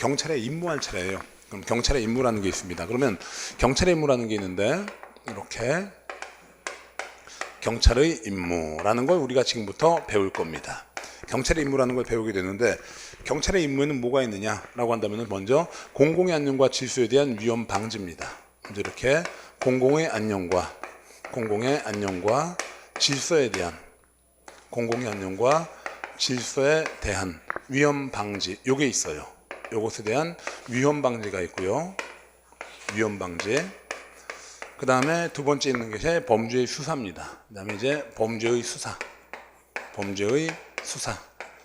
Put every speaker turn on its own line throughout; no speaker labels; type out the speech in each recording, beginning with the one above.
경찰의 임무할 차례예요. 그럼 경찰의 임무라는 게 있습니다. 그러면 경찰의 임무라는 게 있는데 이렇게 경찰의 임무라는 걸 우리가 지금부터 배울 겁니다. 경찰의 임무라는 걸 배우게 되는데 경찰의 임무에는 뭐가 있느냐라고 한다면 먼저 공공의 안녕과 질서에 대한 위험 방지입니다. 먼저 이렇게 공공의 안녕과 공공의 안녕과 질서에 대한 공공의 안녕과 질서에 대한 위험 방지 요게 있어요. 요것에 대한 위험 방지가 있고요. 위험 방지. 그 다음에 두 번째 있는 것이 범죄의 수사입니다. 그 다음에 이제 범죄의 수사. 범죄의 수사.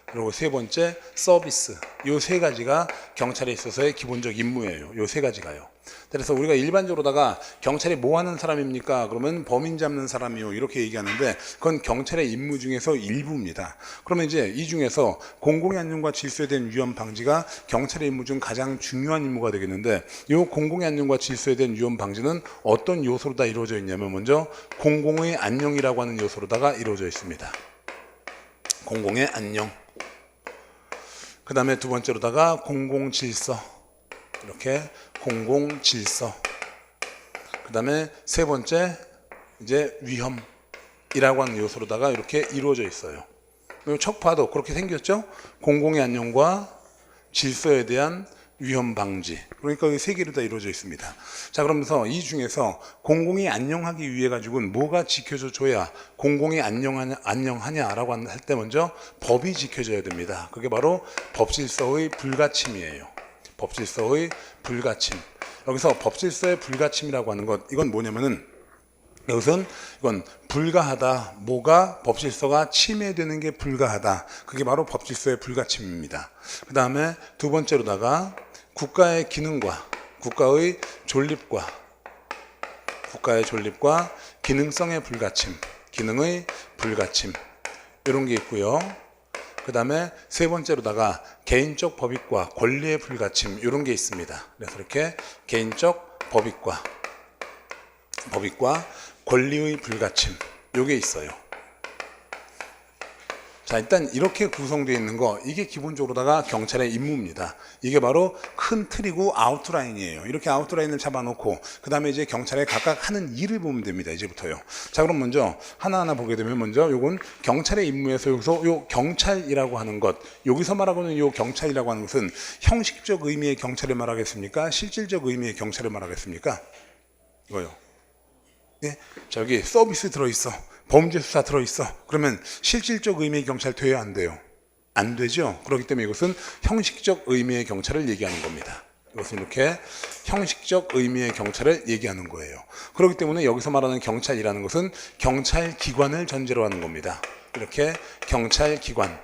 그리고 세 번째 서비스. 요 세 가지가 경찰에 있어서의 기본적 임무예요. 요 세 가지가요. 그래서 우리가 일반적으로다가 경찰이 뭐 하는 사람입니까? 그러면 범인 잡는 사람이요. 이렇게 얘기하는데 그건 경찰의 임무 중에서 일부입니다. 그러면 이제 이 중에서 공공의 안녕과 질서에 대한 위험 방지가 경찰의 임무 중 가장 중요한 임무가 되겠는데 이 공공의 안녕과 질서에 대한 위험 방지는 어떤 요소로 다 이루어져 있냐면 먼저 공공의 안녕이라고 하는 요소로다가 이루어져 있습니다. 공공의 안녕. 그 다음에 두 번째로다가 공공 질서. 이렇게 공공 질서. 그 다음에 세 번째 이제 위험이라고 하는 요소로다가 이렇게 이루어져 있어요. 그리고 척 봐도 그렇게 생겼죠? 공공의 안녕과 질서에 대한 위험 방지. 그러니까 이세 개로 다 이루어져 있습니다. 자, 그러면서 이 중에서 공공이 안녕하기 위해 가지고는 뭐가 지켜져 줘야 공공이 안녕하냐, 안녕하냐라고 할 때 먼저 법이 지켜져야 됩니다. 그게 바로 법질서의 불가침이에요. 법질서의 불가침. 여기서 법질서의 불가침이라고 하는 것, 이건 뭐냐면은 이것은 이건 불가하다. 뭐가 법질서가 침해되는 게 불가하다. 그게 바로 법질서의 불가침입니다. 그 다음에 두 번째로다가 국가의 기능과 국가의 존립과 국가의 존립과 기능성의 불가침, 기능의 불가침 이런 게 있고요. 그 다음에 세 번째로다가 개인적 법익과 권리의 불가침 이런 게 있습니다. 그래서 이렇게 개인적 법익과 법익과 권리의 불가침 요게 있어요. 자 일단 이렇게 구성되어 있는 거 이게 기본적으로다가 경찰의 임무입니다. 이게 바로 큰 틀이고 아웃라인이에요. 이렇게 아웃라인을 잡아놓고 그 다음에 이제 경찰에 각각 하는 일을 보면 됩니다. 이제부터요. 자 그럼 먼저 하나하나 보게 되면 먼저 요건 경찰의 임무에서 여기서 요 경찰이라고 하는 것 여기서 말하고는 요 경찰이라고 하는 것은 형식적 의미의 경찰을 말하겠습니까? 실질적 의미의 경찰을 말하겠습니까? 이거요. 예? 저기 서비스 들어있어. 범죄 수사 들어있어. 그러면 실질적 의미의 경찰 돼야 안 돼요? 안 되죠. 그렇기 때문에 이것은 형식적 의미의 경찰을 얘기하는 겁니다. 이것은 이렇게 형식적 의미의 경찰을 얘기하는 거예요. 그렇기 때문에 여기서 말하는 경찰이라는 것은 경찰 기관을 전제로 하는 겁니다. 이렇게 경찰 기관,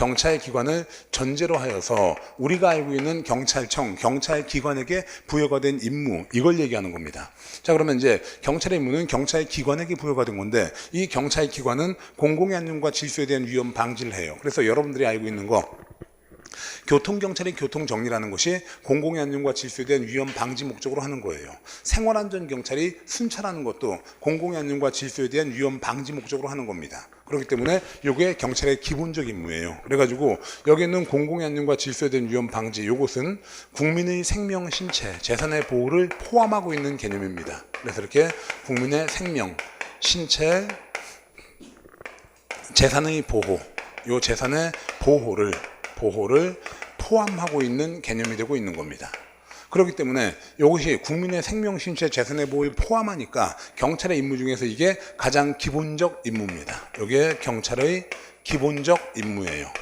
경찰 기관을 전제로 하여서 우리가 알고 있는 경찰청, 경찰 기관에게 부여가 된 임무, 이걸 얘기하는 겁니다. 자, 그러면 이제 경찰의 임무는 경찰 기관에게 부여가 된 건데 이 경찰 기관은 공공의 안녕과 질서에 대한 위험 방지를 해요. 그래서 여러분들이 알고 있는 거 교통경찰의 교통정리라는 것이 공공의 안녕과 질서에 대한 위험 방지 목적으로 하는 거예요. 생활안전경찰이 순찰하는 것도 공공의 안녕과 질서에 대한 위험 방지 목적으로 하는 겁니다. 그렇기 때문에 이게 경찰의 기본적 임무예요. 그래가지고 여기 있는 공공의 안녕과 질서에 대한 위험 방지 이것은 국민의 생명, 신체, 재산의 보호를 포함하고 있는 개념입니다. 그래서 이렇게 국민의 생명, 신체, 재산의 보호, 요 재산의 보호를 보호를 포함하고 있는 개념이 되고 있는 겁니다. 그렇기 때문에 이것이 국민의 생명, 신체, 재산의 보호를 포함하니까 경찰의 임무 중에서 이게 가장 기본적 임무입니다. 이게 경찰의 기본적 임무예요.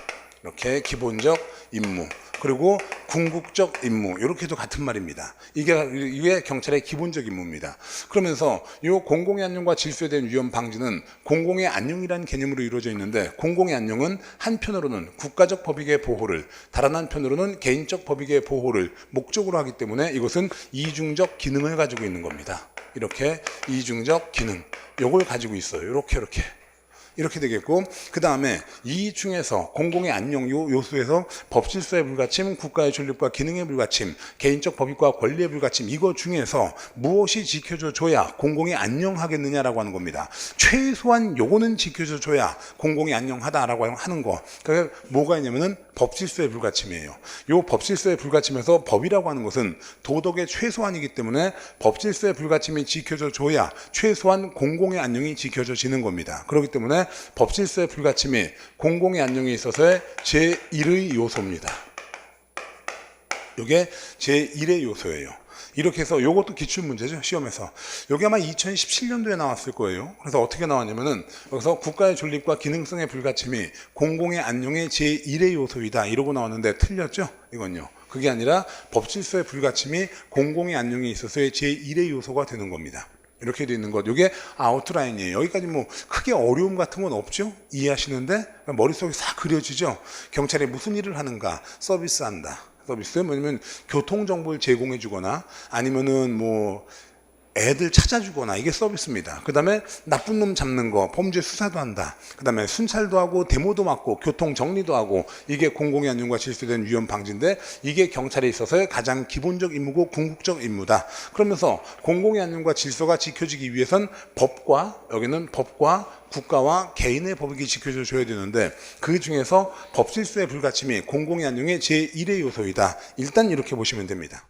이렇게 기본적 임무. 그리고 궁극적 임무 이렇게도 같은 말입니다. 이게 이게 경찰의 기본적 임무입니다. 그러면서 이 공공의 안녕과 질서에 대한 위험 방지는 공공의 안녕이라는 개념으로 이루어져 있는데 공공의 안녕은 한편으로는 국가적 법익의 보호를 다른 한편으로는 개인적 법익의 보호를 목적으로 하기 때문에 이것은 이중적 기능을 가지고 있는 겁니다. 이렇게 이중적 기능 요걸 가지고 있어요. 이렇게 이렇게 이렇게 되겠고 그 다음에 이 중에서 공공의 안녕 요 요소에서 법질서의 불가침, 국가의 존립과 기능의 불가침, 개인적 법익과 권리의 불가침 이거 중에서 무엇이 지켜져 줘야 공공이 안녕하겠느냐라고 하는 겁니다. 최소한 요거는 지켜져 줘야 공공이 안녕하다라고 하는 거. 그게 뭐가 있냐면은 법질서의 불가침이에요. 요 법질서의 불가침에서 법이라고 하는 것은 도덕의 최소한이기 때문에 법질서의 불가침이 지켜져 줘야 최소한 공공의 안녕이 지켜져지는 겁니다. 그렇기 때문에 법질서의 불가침이 공공의 안녕에 있어서의 제1의 요소입니다. 이게 제1의 요소예요. 이렇게 해서 요것도 기출 문제죠 시험에서 여기 아마 2017년도에 나왔을 거예요 그래서 어떻게 나왔냐면은 여기서 국가의 존립과 기능성의 불가침이 공공의 안녕의 제1의 요소이다 이러고 나왔는데 틀렸죠 이건요 그게 아니라 법질서의 불가침이 공공의 안녕에 있어서의 제1의 요소가 되는 겁니다 이렇게 되어 있는 것. 이게 아웃라인이에요. 여기까지 뭐 크게 어려움 같은 건 없죠? 이해하시는데? 머릿속에 싹 그려지죠? 경찰이 무슨 일을 하는가? 서비스한다. 서비스. 뭐냐면 교통 정보를 제공해 주거나 아니면은 뭐 애들 찾아주거나 이게 서비스입니다. 그 다음에 나쁜 놈 잡는 거, 범죄 수사도 한다. 그 다음에 순찰도 하고 데모도 맡고 교통 정리도 하고 이게 공공의 안녕과 질서에 대한 위험 방지인데 이게 경찰에 있어서의 가장 기본적 임무고 궁극적 임무다. 그러면서 공공의 안녕과 질서가 지켜지기 위해선 법과 여기는 법과 국가와 개인의 법익이 지켜져 줘야 되는데 그 중에서 법질서의 불가침이 공공의 안녕의 제1의 요소이다. 일단 이렇게 보시면 됩니다.